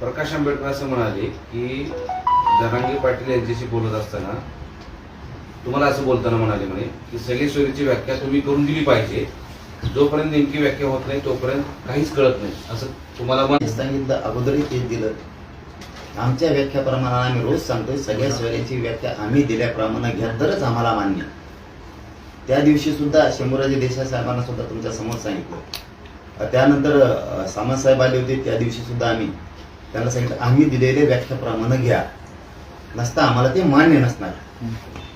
प्रकाश आंबेडकर असं म्हणाले की जनांगी पाटील यांच्याशी बोलत असताना तुम्हाला असं बोलताना म्हणाले म्हणे की सगळी व्याख्या तुम्ही करून दिली पाहिजे. जोपर्यंत नेमकी व्याख्या होत नाही तोपर्यंत काहीच कळत नाही असं तुम्हाला सांगितलं अगोदरही तेच दिलं. आमच्या व्याख्याप्रमाणे आम्ही रोज सांगतोय सगळ्या सोयऱ्याची व्याख्या आम्ही दिल्याप्रमाणे घ्या तरच आम्हाला मान्य. त्या दिवशी सुद्धा शंभूराजे देसाई साहेबांना सुद्धा तुमच्यासमोर सांगितलं. त्यानंतर सामंत साहेब आले होते त्या दिवशी सुद्धा आम्ही त्यांना सांगितलं आम्ही दिलेल्या व्याख्याप्रमाणे घ्या. नसता आम्हाला ते मान्य नसणार.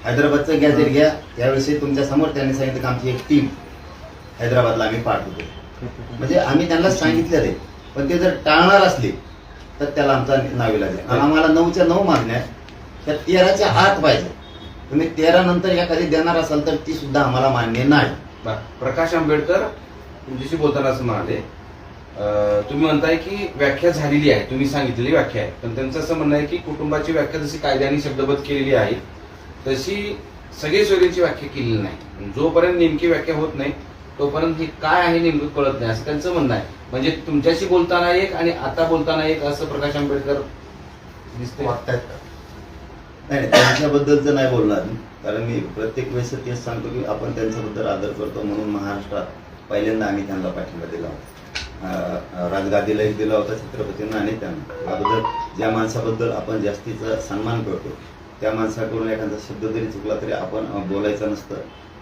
हैदराबादचं गॅजेट घ्या त्यावेळेस तुमच्यासमोर त्यांनी सांगितलं की आमची एक टीम हैदराबादला आम्ही पाठवतो. म्हणजे आम्ही त्यांना सांगितलेलं आहे. पण ते जर टाळणार असले तर त्याला आमचा नावे लागेल. आणि आम्हाला नऊच्या नऊ मागण्या. त्या तेराच्या आत पाहिजे. तुम्ही तेरा नंतर एखादी देणार असाल तर ती सुद्धा आम्हाला मान्य नाही. प्रकाश आंबेडकर तुमच्याशी बोलताना असं म्हणाले तुम्ही म्हणताय की व्याख्या झालेली आहे. तुम्ही सांगितलेली व्याख्या आहे. पण त्यांचं असं म्हणणं आहे की कुटुंबाची व्याख्या जशी कायद्याने शब्दबद्ध केलेली आहे तशी सगळे सोयरीची व्याख्या केलेली नाही. जोपर्यंत नेमकी व्याख्या होत नाही तोपर्यंत हे काय आहे नेमकं कळत नाही असं त्यांचं म्हणणं आहे. म्हणजे तुमच्याशी बोलताना एक आणि आता बोलताना एक असं प्रकाश आंबेडकर दिसते वागतायत का? नाही त्यांच्याबद्दल तर नाही बोलणार मी. कारण मी प्रत्येक वेळेस तेच सांगतो की आपण त्यांच्याबद्दल आदर करतो म्हणून महाराष्ट्रात पहिल्यांदा आम्ही त्यांना पाठिंबा दिला होता. राजगादीलाही दिला होता छत्रपतींना आणि त्यांना. अगोदर ज्या माणसाबद्दल आपण जास्तीचा सन्मान करतो त्या माणसाकडून एखादा शब्द जरी चुकला तरी आपण बोलायचं नसतं.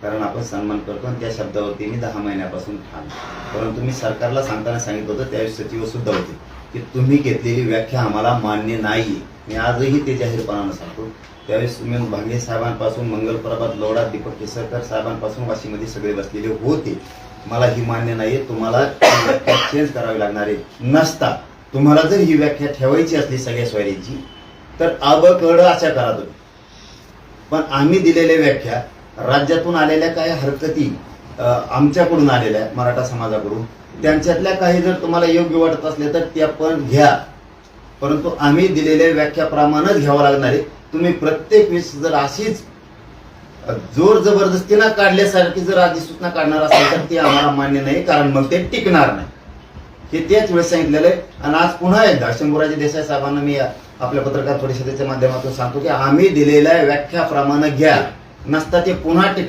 कारण आपण सन्मान करतो आणि त्या शब्दावरती मी दहा महिन्यापासून ठाण परंतु मी सरकारला सांगताना सांगितलं होतं त्यावेळेस सचिव सुद्धा होते की तुम्ही घेतलेली व्याख्या आम्हाला मान्य नाही मी आजही ते जाहीरपणानं सांगतो. त्यावेळेस तुम्ही भांगे साहेबांपासून मंगलप्रभात लोढा दीपक केसरकर साहेबांपासून वाशीमध्ये सगळे बसलेले होते. मला ही मान्य नाही तुम्हाला व्याख्या चेंज करावी लागणार आहे नसता. तुम्हाला जर ही व्याख्या ठेवायची असली सगळ्या स्वारीची तर अब कड अशा करा तुम्ही. पण आम्ही दिलेल्या व्याख्या राज्यातून आलेल्या काही हरकती आमच्याकडून आलेल्या मराठा समाजाकडून त्यांच्यातल्या काही जर तुम्हाला योग्य वाटत असले तर त्या पण घ्या. परंतु आम्ही दिलेल्या व्याख्याप्रमाणेच घ्यावं लागणार आहे. तुम्ही प्रत्येक वेळेस जर अशीच जोर जबरदस्तीनं काढल्यासारखी जर अधिसूचना काढणार असेल तर ती आम्हाला मान्य नाही कारण मग ते टिकणार नाही. हे त्याच वेळेस सांगितलेलं आहे. आणि आज पुन्हा एकदा शंभूराजे देसाई साहेबांना मी आपल्या पत्रकार परिषदेच्या माध्यमातून सांगतो की आम्ही दिलेल्या व्याख्याप्रमाणे घ्या. नसता ते पुन्हा टिक